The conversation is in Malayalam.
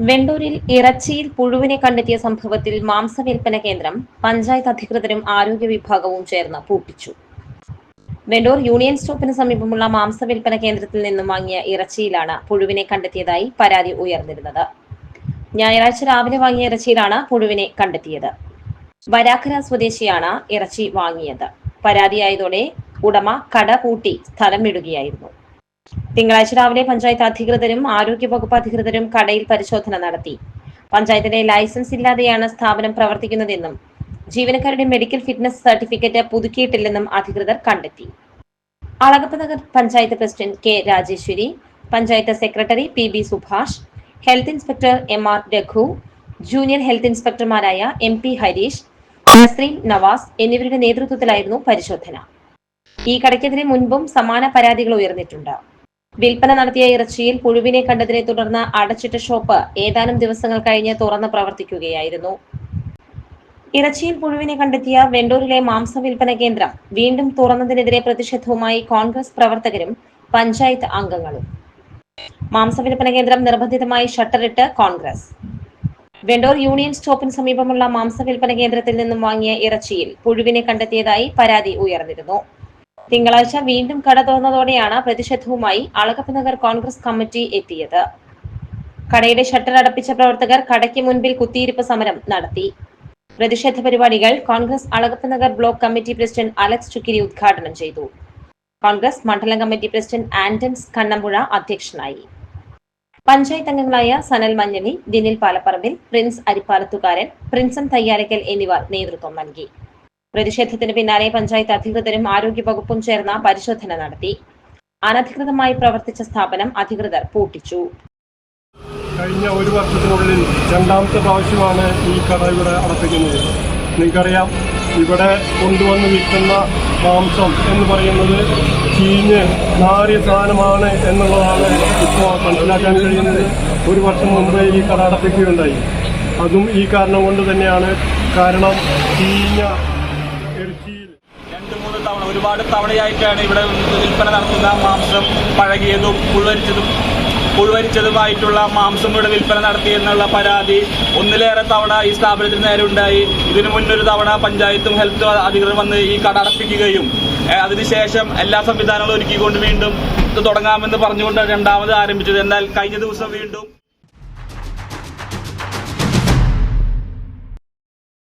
വെണ്ടൂരിൽ ഇറച്ചിയിൽ പുഴുവിനെ കണ്ടെത്തിയ സംഭവത്തിൽ മാംസവിൽപ്പന കേന്ദ്രം പഞ്ചായത്ത് അധികൃതരും ആരോഗ്യ വിഭാഗവും ചേർന്ന് പൂട്ടിച്ചു. വെണ്ടൂർ യൂണിയൻ സ്റ്റോപ്പിന് സമീപമുള്ള മാംസവിൽപ്പന കേന്ദ്രത്തിൽ നിന്നും വാങ്ങിയ ഇറച്ചിയിലാണ് പുഴുവിനെ കണ്ടെത്തിയതായി പരാതി ഉയർന്നിരുന്നത്. ഞായറാഴ്ച രാവിലെ വാങ്ങിയ ഇറച്ചിയിലാണ് പുഴുവിനെ കണ്ടെത്തിയത്. വരാക്കര സ്വദേശിയാണ് ഇറച്ചി വാങ്ങിയത്. പരാതിയായതോടെ ഉടമ കട പൂട്ടി സ്ഥലം വിടുകയായിരുന്നു തിങ്കളാഴ്ച രാവിലെ പഞ്ചായത്ത് അധികൃതരും ആരോഗ്യ വകുപ്പ് അധികൃതരും കടയിൽ പരിശോധന നടത്തി. പഞ്ചായത്തിന്റെ ലൈസൻസ് ഇല്ലാതെയാണ് സ്ഥാപനം പ്രവർത്തിക്കുന്നതെന്നും ജീവനക്കാരുടെ മെഡിക്കൽ ഫിറ്റ്നസ് സർട്ടിഫിക്കറ്റ് പുതുക്കിയിട്ടില്ലെന്നും അധികൃതർ കണ്ടെത്തി. Alagappa Nagar panchayat president K Rajeshwari panchayat secretary P B Subhash health inspector M R Raghu junior health ഇൻസ്പെക്ടർമാരായ M P Harish Nasreen Navas എന്നിവരുടെ നേതൃത്വത്തിലായിരുന്നു പരിശോധന. ഈ കടയ്ക്കെതിരെ മുൻപും സമാന പരാതികൾ ഉയർന്നിട്ടുണ്ട്. വിൽപ്പന നടത്തിയ ഇറച്ചിയിൽ പുഴുവിനെ കണ്ടതിനെ തുടർന്ന് അടച്ചിട്ട ഷോപ്പ് ഏതാനും ദിവസങ്ങൾ കഴിഞ്ഞ് തുറന്ന് പ്രവർത്തിക്കുകയായിരുന്നു. ഇറച്ചിയിൽ പുഴുവിനെ കണ്ടെത്തിയ വെണ്ടൂരിലെ മാംസ വിൽപ്പന കേന്ദ്രം വീണ്ടും തുറന്നതിനെതിരെ പ്രതിഷേധവുമായി കോൺഗ്രസ് പ്രവർത്തകരും പഞ്ചായത്ത് അംഗങ്ങളും. മാംസ വിൽപ്പന കേന്ദ്രം നിർബന്ധിതമായി ഷട്ടറിട്ട് കോൺഗ്രസ്. വെണ്ടൂർ യൂണിയൻ സ്റ്റോപ്പിന് സമീപമുള്ള മാംസ വിൽപ്പന കേന്ദ്രത്തിൽ നിന്നും വാങ്ങിയ ഇറച്ചിയിൽ പുഴുവിനെ കണ്ടെത്തിയതായി പരാതി ഉയർന്നിരുന്നു. തിങ്കളാഴ്ച വീണ്ടും കട തുറന്നതോടെയാണ് പ്രതിഷേധവുമായി അളകപ്പ് നഗർ കോൺഗ്രസ് കമ്മിറ്റി എത്തിയത്. കടയുടെ ഷട്ടർ അടപ്പിച്ച പ്രവർത്തകർ കടയ്ക്ക് മുൻപിൽ കുത്തിയിരിപ്പ് സമരം നടത്തി. പ്രതിഷേധ പരിപാടികൾ Congress Alagappa Nagar block committee president Alex Chukkiri ഉദ്ഘാടനം ചെയ്തു. കോൺഗ്രസ് മണ്ഡലം കമ്മിറ്റി പ്രസിഡന്റ് ആന്റൺസ് കണ്ണമ്പുഴ അധ്യക്ഷനായി. പഞ്ചായത്ത് അംഗങ്ങളായ സനൽ മഞ്ഞണി ദിനിൽ പാലപ്പറമ്പിൽ പ്രിൻസ് അരിപ്പാലത്തുകാരൻ പ്രിൻസൻ തയ്യാറക്കൽ എന്നിവർ നേതൃത്വം നൽകി. പ്രതിഷേധത്തിന് പിന്നാലെ പഞ്ചായത്ത് അധികൃതരും ആരോഗ്യവകുപ്പും ചേർന്ന പരിശോധന നടത്തി. അനധികൃതമായി പ്രവർത്തിച്ച സ്ഥാപനം അധികൃതർ പൂട്ടിച്ചു. കഴിഞ്ഞ ഒരു വർഷത്തിനുള്ളിൽ രണ്ടാമത്തെ പ്രാവശ്യമാണ് ഈ കട ഇവിടെ അടപ്പിക്കുന്നത് നിങ്ങൾക്കറിയാം ഇവിടെ കൊണ്ടുവന്ന് വിൽക്കുന്ന മാംസം എന്ന് പറയുന്നത് ചീഞ്ഞ് നാറിയ സാധനമാണ് എന്നുള്ളതാണ് ഇപ്പോൾ മനസ്സിലാക്കാൻ കഴിയുന്നത്. ഒരു വർഷം മുമ്പേ ഈ കട അടപ്പിക്കുകയുണ്ടായി അതും ഈ കാരണം കൊണ്ട് തന്നെയാണ്. കാരണം ചീഞ്ഞ തവണ ഒരുപാട് തവണയായിട്ടാണ് ഇവിടെ വിൽപ്പന നടത്തുന്ന മാംസം പഴകിയതും പുഴുവരിച്ചതും പുഴുവരിച്ചതുമായിട്ടുള്ള മാംസം ഇവിടെ വിൽപ്പന നടത്തിയെന്നുള്ള പരാതി ഒന്നിലേറെ തവണ ഈ സ്ഥാപനത്തിന് നേരെ ഉണ്ടായി. ഇതിനു മുന്നൊരു തവണ പഞ്ചായത്തും ഹെൽത്ത് അധികൃതർ വന്ന് ഈ കട അടപ്പിക്കുകയും അതിനുശേഷം എല്ലാ സംവിധാനങ്ങളും ഒരുക്കിക്കൊണ്ട് വീണ്ടും തുടങ്ങാമെന്ന് പറഞ്ഞുകൊണ്ട് രണ്ടാമത് ആരംഭിച്ചത്. എന്നാൽ കഴിഞ്ഞ ദിവസം വീണ്ടും